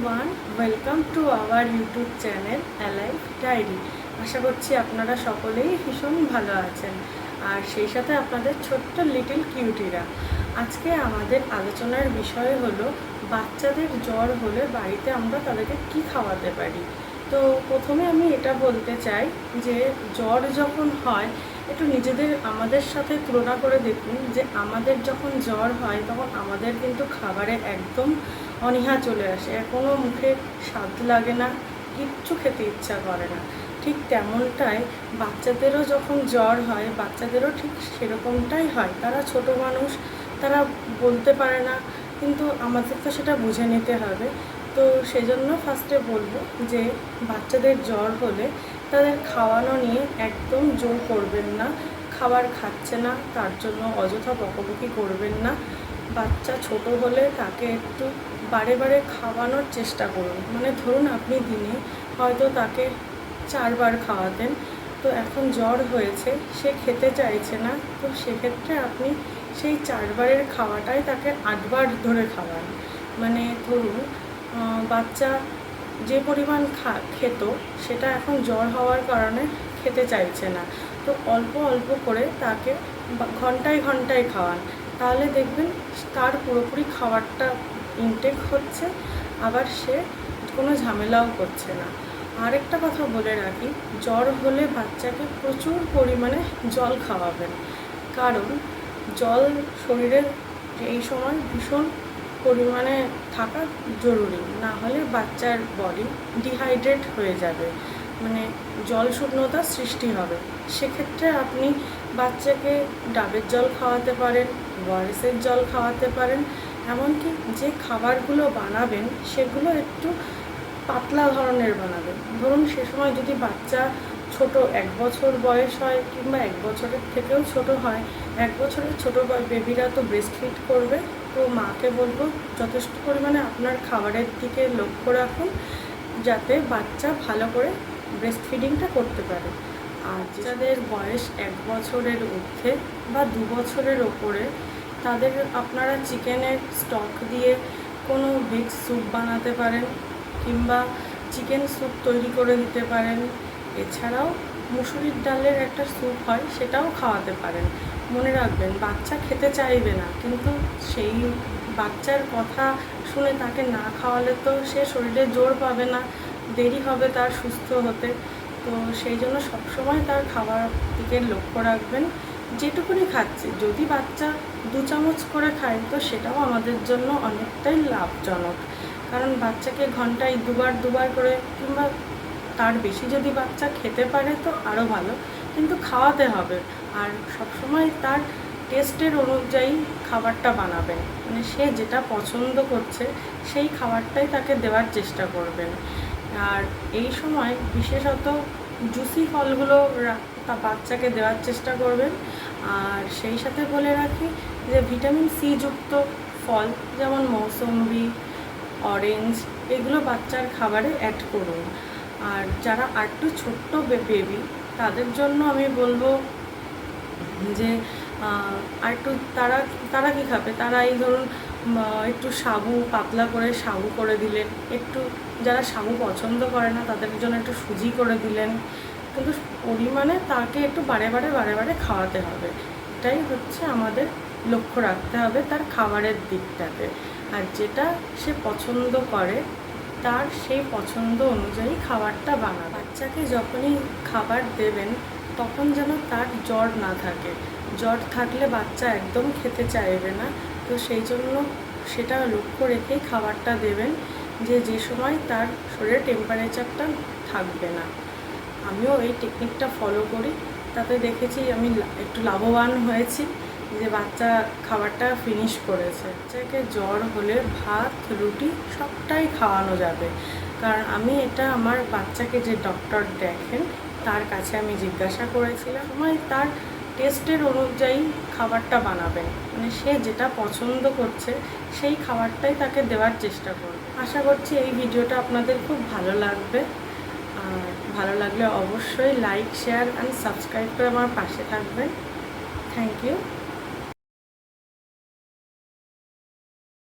Everyone welcome to our YouTube channel alive diary আশা করছি আপনারা সকলেই ভীষণ ভালো আছেন। আর সেই সাথে আপনাদের ছোট্ট লিটল কিউটিরা আজকে আমাদের আলোচনার বিষয় হলো, বাচ্চাদের জ্বর হলে বাড়িতে আমরা তাদেরকে কি খাওয়াতে পারি? তো প্রথমে আমি এটা বলতে চাই যে, জ্বর যখন হয় একটু নিজেদের, আমাদের সাথে তুলনা করে দেখুন যে আমাদের যখন জ্বর হয় তখন আমাদের কিন্তু খাবারে একদম অনীহা চলে আসে। কোনো মুখে স্বাদ লাগে না, কিচ্ছু খেতে ইচ্ছা করে না। ঠিক তেমনটাই বাচ্চাদেরও যখন জ্বর হয়, বাচ্চাদেরও ঠিক সেরকমটাই হয়। তারা ছোট মানুষ, তারা বলতে পারে না, কিন্তু আমাদের তো সেটা বুঝে নিতে হবে। তো সেজন্য ফার্স্টে বলব যে বাচ্চাদের জ্বর হলে তাদের খাওয়ানো নিয়ে একদম জোর করবেন না, খাবার খাচ্ছে না, তার জন্য অযথা বকবকি করবেন না। বাচ্চা ছোট হলে তাকে একটু বারে বারে খাওয়ানোর চেষ্টা করুন। মানে ধরুন আপনি দিনে হয়তো তাকে চারবার খাওয়াতেন, তো এখন জ্বর হয়েছে, সে খেতে চাইছে না, তো সেক্ষেত্রে আপনি সেই চারবারের খাওয়াটাই তাকে আটবার ধরে খাওয়ান। মানে ধরুন বাচ্চা যে পরিমাণ খা, খেত, সেটা এখন জ্বর হওয়ার কারণে খেতে চাইছে না। তো অল্প অল্প করে তাকে ঘন্টায় ঘন্টায় খাওয়ান। তাহলে দেখবেন তার পুরোপুরি খাবারটা ইনটেক হচ্ছে, আবার সে কোনো ঝামেলাও করছে না। আরেকটা কথা বলে রাখি, জ্বর হলে বাচ্চাকে প্রচুর পরিমাণে জল খাওয়াবেন। কারণ জল শরীরের এই সময় ভীষণ পরিমাণে থাকা জরুরি। না হলে বাচ্চার বডি ডিহাইড্রেট হয়ে যাবে। মানে জল শূন্যতার সৃষ্টি হবে। সেক্ষেত্রে আপনি বাচ্চাকে ডাবের জল খাওয়াতে পারেন ওয়ারেসের জল খাওয়াতে পারেন, এমনকি যে খাবারগুলো বানাবেন, সেগুলো একটু পাতলা ধরনের বানাবেন। ধরুন সে সময় যদি বাচ্চা ছোট, এক বছর বয়স হয় কিংবা এক বছরের থেকেও ছোট হয় এক বছরের ছোট বেবিরা তো ব্রেস্ট ফিড করবে, তো মাকে বলব যথেষ্ট পরিমাণে আপনার খাবারের দিকে লক্ষ্য রাখুন, যাতে বাচ্চা ভালো করে ব্রেস্ট ফিডিংটা করতে পারে। আর যাদের বয়স এক বছরের ঊর্ধ্বে বা দু বছরের ওপরে, তাদের আপনারা চিকেনের স্টক দিয়ে কোনো ভিক্স স্যুপ বানাতে পারেন, কিংবা চিকেন স্যুপ তৈরি করে দিতে পারেন। এছাড়াও মুসুরির ডালের একটা স্যুপ হয়, সেটাও খাওয়াতে পারেন। মনে রাখবেন, বাচ্চা খেতে চাইবে না, কিন্তু সেই বাচ্চার কথা শুনে তাকে না খাওয়ালে তো সে শরীরে জোর পাবে না, দেরি হবে তার সুস্থ হতে। তো সেই জন্য সবসময় তার খাবার দিকে লক্ষ্য রাখবেন। যেটুকুনি খাচ্ছে, যদি বাচ্চা দু চামচ করে খায়, তো সেটাও আমাদের জন্য অনেকটাই লাভজনক। কারণ বাচ্চাকে ঘন্টায় দুবার দুবার করে কিংবা তার বেশি যদি বাচ্চা খেতে পারে তো আরও ভালো। কিন্তু খাওয়াতে হবে। আর সবসময় তার টেস্টের অনুযায়ী খাবারটা বানাবেন মানে সে যেটা পছন্দ করছে, সেই খাবারটাই তাকে দেওয়ার চেষ্টা করবেন আর এই সময় বিশেষত জুসি ফলগুলো বাচ্চাকে দেওয়ার চেষ্টা করবেন। আর সেই সাথে বলে রাখি যে ভিটামিন সি যুক্ত ফল, যেমন মৌসম্বি, অরেঞ্জ, এগুলো বাচ্চার খাবারে অ্যাড করুন। আর যারা আরেকটু ছোট্ট বেবি তাদের জন্য আমি বলব যে আর একটু তারা তারা কি খাবে? তারা এই ধরুন একটু সাবু, পাতলা করে সাবু করে দিলেন। একটু, যারা সাবু পছন্দ করে না, তাদের জন্য একটু সুজি করে দিলেন। কিন্তু পরিমাণে তাকে একটু বারে বারে বারে বারে খাওয়াতে হবে। এটাই হচ্ছে আমাদের লক্ষ্য রাখতে হবে তার খাবারের দিকটাতে। আর যেটা সে পছন্দ করে তার সেই পছন্দ অনুযায়ী খাবারটা বানা বাচ্চাকে যখনই খাবার দেবেন, তখন যেন তার জ্বর না থাকে। জ্বর থাকলে বাচ্চা একদম খেতে চাইবে না। তো সেই জন্য সেটা লক্ষ্য রেখেই খাবারটা দেবেন যে যে সময় তার শরীরের টেম্পারেচারটা থাকবে না। আমিও এই টেকনিকটা ফলো করি। তাতে দেখেছি আমি একটু লাভবান হয়েছি। যে বাচ্চা খাবারটা ফিনিশ করেছে, বাচ্চাকে জ্বর হলে ভাত, রুটি সবটাই খাওয়ানো যাবে। কারণ আমি এটা আমার বাচ্চাকে যে ডক্টর দেখেন, তার কাছে আমি জিজ্ঞাসা করেছিলাম সময় তার টেস্টের অনুযায়ী খাবারটা বানাবেন। মানে সে যেটা পছন্দ করছে, সেই খাবারটাই তাকে দেওয়ার চেষ্টা করবে। আশা করছি এই ভিডিওটা আপনাদের খুব ভালো লাগবে। আর ভালো লাগলে অবশ্যই লাইক শেয়ার অ্যান্ড সাবস্ক্রাইব করে আমার পাশে থাকবেন। Thank you